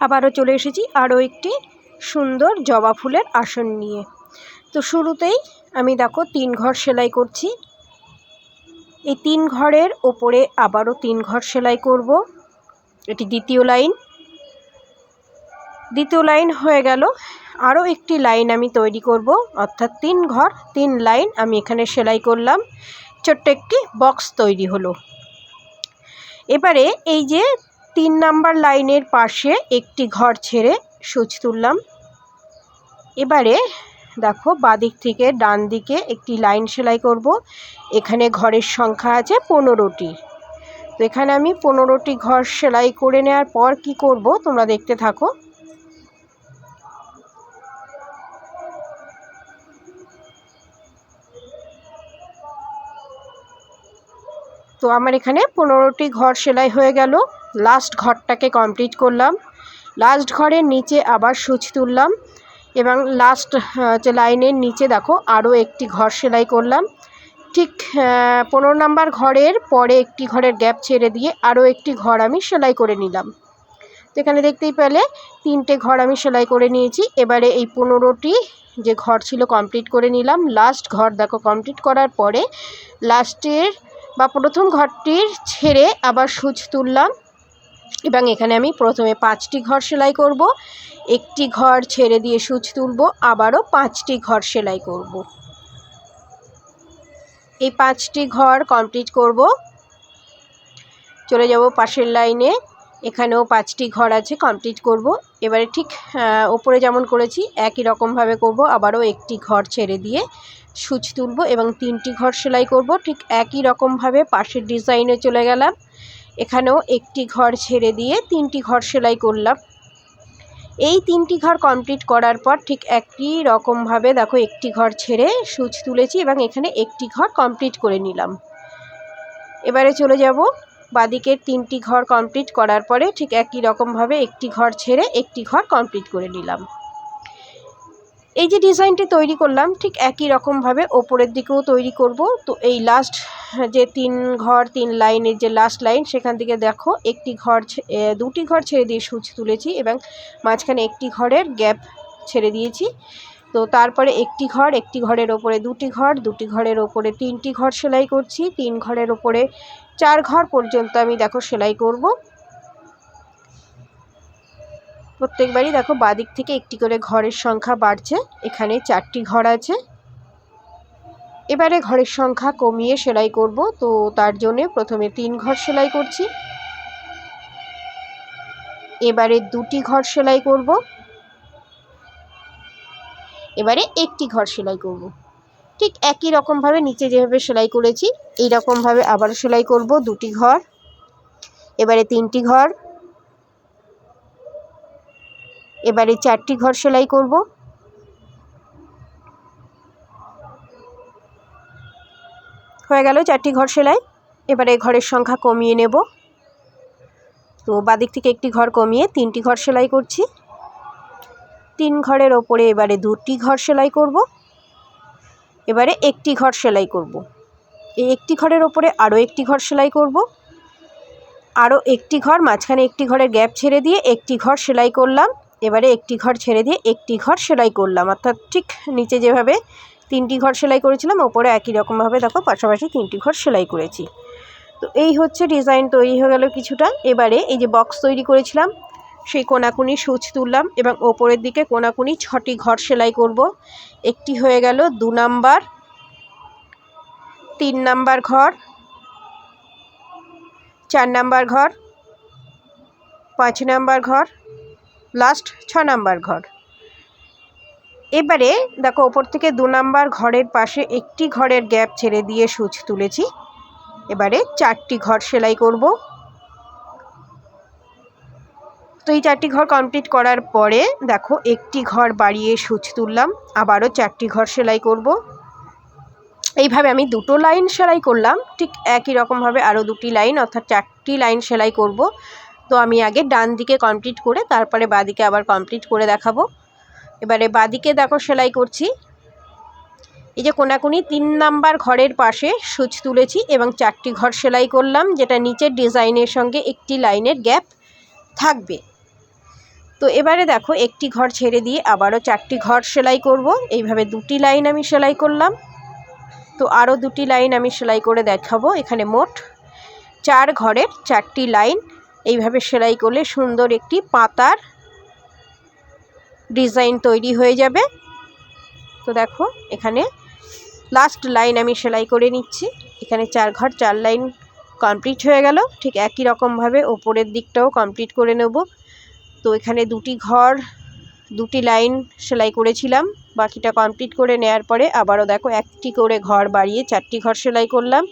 আবারও চলে এসেছি আরও একটি সুন্দর জবা ফুলের আসন নিয়ে। তো শুরুতেই আমি দেখো তিন ঘর সেলাই করছি। এই তিন ঘরের ওপরে আবারও তিন ঘর সেলাই করব। এটি দ্বিতীয় লাইন। দ্বিতীয় লাইন হয়ে গেল। আরও একটি লাইন আমি তৈরি করব। অর্থাৎ তিন ঘর, তিন লাইন আমি এখানে সেলাই করলাম। ছোট্ট একটি বক্স তৈরি হলো। এবারে এই যে তিন নাম্বার লাইনের পাশে একটি ঘর ছেড়ে সুচ তুললাম। এবারে দেখো বাদিক থেকে ডান দিকে একটি লাইন সেলাই করব। এখানে ঘরের সংখ্যা আছে পনেরোটি। তো এখানে আমি পনেরোটি ঘর সেলাই করে নেওয়ার পর কি করব তোমরা দেখতে থাকো। তো আমার এখানে পনেরোটি ঘর সেলাই হয়ে গেল। লাস্ট ঘরটাকে কমপ্লিট করলাম। লাস্ট ঘরের নিচে আবার সুচ তুললাম এবং লাস্ট যে লাইনের নিচে দেখো আরও একটি ঘর সেলাই করলাম। ঠিক পনেরো নাম্বার ঘরের পরে একটি ঘরের গ্যাপ ছেড়ে দিয়ে আরও একটি ঘর আমি সেলাই করে নিলাম। তো এখানে দেখতেই পেলে, তিনটে ঘর আমি সেলাই করে নিয়েছি। এবারে এই পনেরোটি যে ঘর ছিল কমপ্লিট করে নিলাম। লাস্ট ঘর দেখো কমপ্লিট করার পরে লাস্টের বা প্রথম ঘরটির ছেড়ে আবার সুচ তুললাম। এবং এখানে আমি প্রথমে পাঁচটি ঘর সেলাই করব, একটি ঘর ছেড়ে দিয়ে সুচ তুলব, আবারও পাঁচটি ঘর সেলাই করব। এই পাঁচটি ঘর কমপ্লিট করব। চলে যাব পাশের লাইনে, এখানেও পাঁচটি ঘর আছে, কমপ্লিট করব। এবারে ঠিক ওপরে যেমন করেছি, একই রকমভাবে করব, আবারও একটি ঘর ছেড়ে দিয়ে সুচ তুলব এবং তিনটি ঘর সেলাই করব। ঠিক একই রকমভাবে পাশের ডিজাইনে চলে গেলাম। এখানেও একটি ঘর ছেড়ে দিয়ে তিনটি ঘর সেলাই করলাম। এই তিনটি ঘর কমপ্লিট করার পর ঠিক একই রকমভাবে দেখো একটি ঘর ছেড়ে সুচ তুলেছি এবং এখানে একটি ঘর কমপ্লিট করে নিলাম। এবারে চলে যাব বাদিকের তিনটি ঘর কমপ্লিট করার পরে ঠিক একই রকমভাবে একটি ঘর ছেড়ে একটি ঘর কমপ্লিট করে নিলাম। এই যে ডিজাইনটি তৈরি করলাম, ঠিক একই রকমভাবে ওপরের দিকেও তৈরি করব। তো এই লাস্ট যে তিন ঘর, তিন লাইনের যে লাস্ট লাইন সেখান থেকে দেখো একটি ঘর দুটি ঘর ছেড়ে দিয়ে সুচ তুলেছি এবং মাঝখানে একটি ঘরের গ্যাপ ছেড়ে দিয়েছি। তো তারপরে একটি ঘর, একটি ঘরের ওপরে দুটি ঘর, দুটি ঘরের ওপরে তিনটি ঘর সেলাই করছি। তিন ঘরের ওপরে চার ঘর পর্যন্ত আমি দেখো সেলাই করব। প্রত্যেকবারই দেখো বাদিক থেকে একটি করে ঘরের সংখ্যা বাড়ছে। এখানে চারটি ঘর আছে। এবারে ঘরের সংখ্যা কমিয়ে সেলাই করব। তো তার জন্যে প্রথমে তিন ঘর সেলাই করছি। এবারে দুটি ঘর সেলাই করব। এবারে একটি ঘর সেলাই করব। ঠিক একই রকমভাবে নিচে যেভাবে সেলাই করেছি এই রকমভাবে আবার সেলাই করব দুটি ঘর। এবারে তিনটি ঘর। এবারে চারটি ঘর সেলাই করব। হয়ে গেল চারটি ঘর সেলাই। এবারে ঘরের সংখ্যা কমিয়ে নেব। তো বাদিক থেকে একটি ঘর কমিয়ে তিনটি ঘর সেলাই করছি। তিন ঘরের ওপরে এবারে দুটি ঘর সেলাই করব। এবারে একটি ঘর সেলাই করব। এই একটি ঘরের ওপরে আরও একটি ঘর সেলাই করব। আরও একটি ঘর, মাঝখানে একটি ঘরের গ্যাপ ছেড়ে দিয়ে একটি ঘর সেলাই করলাম। এবারে একটি ঘর ছেড়ে দিয়ে একটি ঘর সেলাই করলাম। অর্থাৎ ঠিক নিচে যেভাবে তিনটি ঘর সেলাই করেছিলাম, ওপরে একই রকমভাবে দেখো পাশাপাশি তিনটি ঘর সেলাই করেছি। তো এই হচ্ছে ডিজাইন তৈরি হয়ে গেল কিছুটা। এবারে এই যে বক্স তৈরি করেছিলাম, সেই কোনাকুনি সুচ তুললাম এবং ওপরের দিকে কোনাকুনি ছটি ঘর সেলাই করব। একটি হয়ে গেল দু নাম্বার, তিন নাম্বার ঘর, চার নাম্বার ঘর, পাঁচ নাম্বার ঘর লাস্ট ছ নাম্বার ঘর। এবারে দেখো ওপর থেকে দু নাম্বার ঘরের পাশে একটি ঘরের গ্যাপ ছেড়ে দিয়ে সুচ তুলেছি। এবারে চারটি ঘর সেলাই করব। তো এই চারটি ঘর কমপ্লিট করার পরে দেখো একটি ঘর বাড়িয়ে সুচ তুললাম, আবারও চারটি ঘর সেলাই করব। এইভাবে আমি দুটো লাইন সেলাই করলাম, ঠিক একই রকমভাবে আরও দুটি লাইন অর্থাৎ চারটি লাইন সেলাই করব। তো আমি আগে ডান দিকে কমপ্লিট করে তারপরে বাদিকে আবার কমপ্লিট করে দেখাবো। এবারে বাদিকে দেখো সেলাই করছি। এই যে কোনাকুনি তিন নাম্বার ঘরের পাশে সুচ তুলেছি এবং চারটি ঘর সেলাই করলাম, যেটা নিচের ডিজাইনের সঙ্গে একটি লাইনের গ্যাপ থাকবে। তো এবারে দেখো একটি ঘর ছেড়ে দিয়ে আবারও চারটি ঘর সেলাই করব। এইভাবে দুটি লাইন আমি সেলাই করলাম। তো আরও দুটি লাইন আমি সেলাই করে দেখাবো। এখানে মোট চার ঘরের চারটি লাইন এইভাবে সেলাই করলে সুন্দর একটি পাতার ডিজাইন তৈরি হয়ে যাবে। তো দেখো, এখানে লাস্ট লাইন আমি সেলাই করে নিচ্ছি। এখানে চার ঘর, চার লাইন কমপ্লিট হয়ে গেল। ঠিক একই রকমভাবে ওপরের দিকটাও কমপ্লিট করে নেব। তো এখানে দুটি ঘর দুটি লাইন সেলাই করেছিলাম, বাকিটা কমপ্লিট করে নেওয়ার পরে আবারও দেখো একটি করে ঘর বাড়িয়ে চারটি ঘর সেলাই করলাম।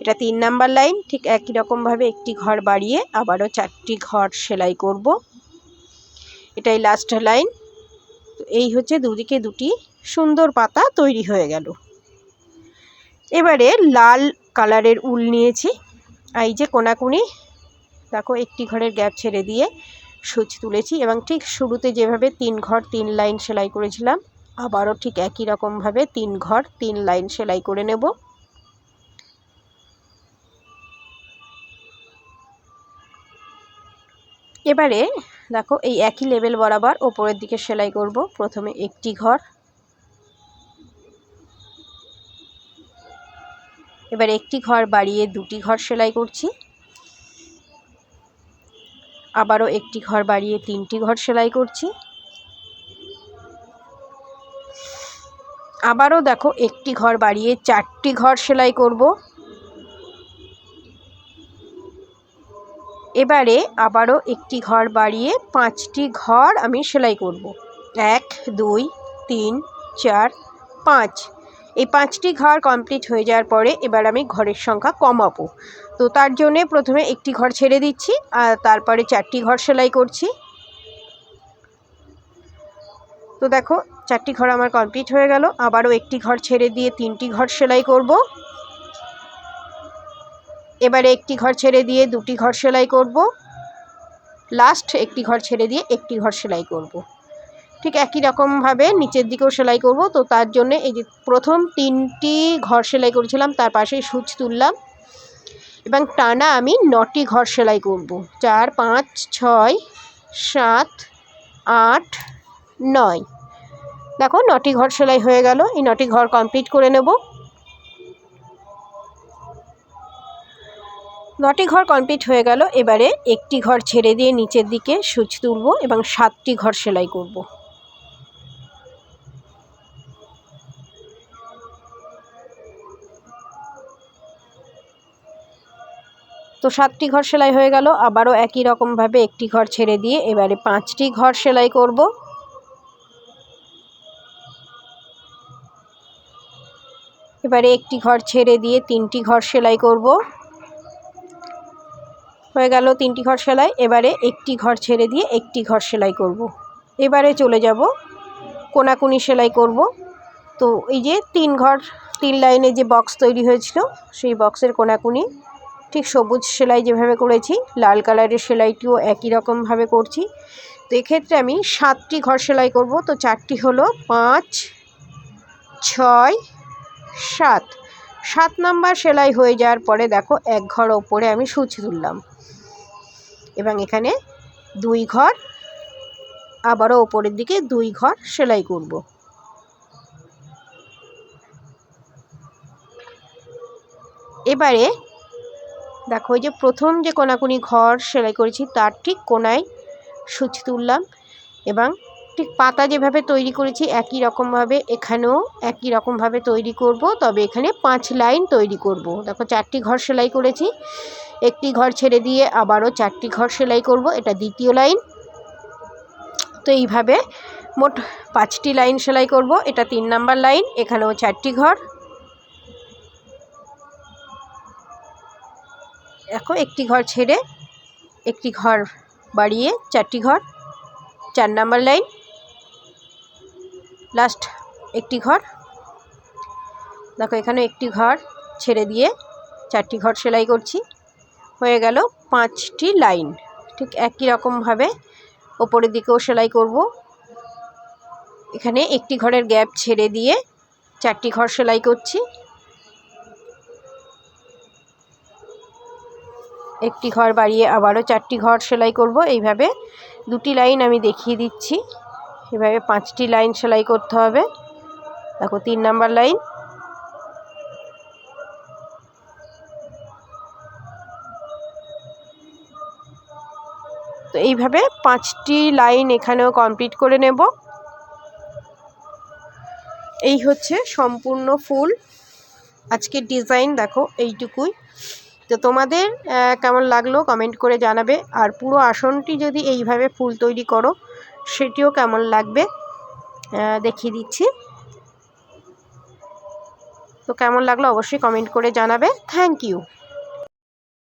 এটা তিন নাম্বার লাইন, ঠিক একই রকমভাবে একটি ঘর বাড়িয়ে আবারও চারটি ঘর সেলাই করব। এটাই লাস্ট লাইন। এই হচ্ছে দুদিকে দুটি সুন্দর পাতা তৈরি হয়ে গেল। এবারে লাল কালারের উল নিয়েছি। এই যে কোনাকুনি, দেখো একটি ঘরের গ্যাপ ছেড়ে দিয়ে সুচ তুলেছি এবং ঠিক শুরুতে যেভাবে তিন ঘর, তিন লাইন সেলাই করেছিলাম, আবারও ঠিক একই রকমভাবে তিন ঘর, তিন লাইন সেলাই করে নেব। এবারে দেখো এই একই লেভেল বরাবর ওপরের দিকে সেলাই করব, প্রথমে একটি ঘর। এবার একটি ঘর বাড়িয়ে দুটি ঘর সেলাই করছি। আবারও একটি ঘর বাড়িয়ে তিনটি ঘর সেলাই করছি। আবারও দেখো একটি ঘর বাড়িয়ে চারটি ঘর সেলাই করব। এবারে আবারও একটি ঘর বাড়িয়ে পাঁচটি ঘর আমি সেলাই করব। এক, দুই, তিন, চার, পাঁচ। এই পাঁচটি ঘর কমপ্লিট হয়ে যাওয়ার পরে এবার আমি ঘরের সংখ্যা কমাবো। তো তার জন্যে প্রথমে একটি ঘর ছেড়ে দিচ্ছি, আর তারপরে চারটি ঘর সেলাই করছি। তো দেখো, চারটি ঘর আমার কমপ্লিট হয়ে গেল, আবারও একটি ঘর ছেড়ে দিয়ে তিনটি ঘর সেলাই করব। এবারে একটি ঘর ছেড়ে দিয়ে দুটি ঘর সেলাই করব। লাস্ট একটি ঘর ছেড়ে দিয়ে একটি ঘর সেলাই করব। ঠিক একই রকমভাবে নিচের দিকেও সেলাই করব। তো তার জন্য এই যে প্রথম তিনটি ঘর সেলাই করেছিলাম, তার পাশে সুচ তুললাম এবং টানা আমি নটি ঘর সেলাই করব। চার, পাঁচ, ছয়, সাত, আট, নয়। দেখো, নটি ঘর সেলাই হয়ে গেল। এই নটি ঘর কমপ্লিট করে নেব। নটি ঘর কমপ্লিট হয়ে গেল। এবারে একটি ঘর ছেড়ে দিয়ে নিচের দিকে সুচ তুলব এবং সাতটি ঘর সেলাই করব। তো সাতটি ঘর সেলাই হয়ে গেল। আবারও একই রকমভাবে একটি ঘর ছেড়ে দিয়ে এবারে পাঁচটি ঘর সেলাই করব। এবারে একটি ঘর ছেড়ে দিয়ে তিনটি ঘর সেলাই করব। হয়ে গেল তিনটি ঘর সেলাই। এবারে একটি ঘর ছেড়ে দিয়ে একটি ঘর সেলাই করব। এবারে চলে যাব কোনাকুনি সেলাই করব। তো এই যে তিন ঘর, তিন লাইনে যে বক্স তৈরি হয়েছিল, সেই বক্সের কোনাকুনি। ঠিক সবুজ সেলাই যেভাবে করেছি, লাল কালারের সেলাইটিও একই রকমভাবে করছি। তো এক্ষেত্রে আমি সাতটি ঘর সেলাই করব। তো চারটি হলো পাঁচ, ছয়, সাত। সাত নাম্বার সেলাই হয়ে যাওয়ার পরে দেখো এক ঘর ওপরে আমি সুচ তুললাম। এবং এখানে দুই ঘর, আবারও ওপরের দিকে দুই ঘর সেলাই করব। এবারে দেখো ওই যে প্রথম যে কোনাকুনি ঘর সেলাই করেছি, তার ঠিক কোনায় সুচ তুললাম এবং ঠিক পাতা যেভাবে তৈরি করেছি, একই রকমভাবে এখানেও একই রকমভাবে তৈরি করব। তবে এখানে পাঁচ লাইন তৈরি করব। দেখো, চারটি ঘর সেলাই করেছি। একটি ঘর ছেড়ে দিয়ে আবারও চারটি ঘর সেলাই করব, এটা দ্বিতীয় লাইন। তো এইভাবে মোট পাঁচটি লাইন সেলাই করব, এটা তিন নাম্বার লাইন, এখানেও চারটি ঘর। দেখো, একটি ঘর ছেড়ে একটি ঘর বাড়িয়ে চারটি ঘর, চার নাম্বার লাইন। লাস্ট একটি ঘর। দেখো, এখানে একটি ঘর ছেড়ে দিয়ে চারটি ঘর সেলাই করছি। হয়ে গেল পাঁচটি লাইন। ঠিক একই রকমভাবে ওপরের দিকেও সেলাই করব। এখানে একটি ঘরের গ্যাপ ছেড়ে দিয়ে চারটি ঘর সেলাই করছি। একটি ঘর বাড়িয়ে আবারও চারটি ঘর সেলাই করব। এইভাবে দুটি লাইন আমি দেখিয়ে দিচ্ছি। এভাবে পাঁচটি লাইন সেলাই করতে হবে। দেখো, তিন নাম্বার লাইন। তো এইভাবে পাঁচটি লাইন এখানেও কমপ্লিট করে নেব। এই হচ্ছে সম্পূর্ণ ফুল। আজকের ডিজাইন দেখো, এইটুকুই। তো তোমাদের কেমন লাগল কমেন্ট করে জানাবে। আর পুরো আসনটি যদি এইভাবে ফুল তৈরি করো, সেটিও কেমন লাগবে দেখিয়ে দিচ্ছি। তো কেমন লাগল অবশ্যই কমেন্ট করে জানাবে। Thank you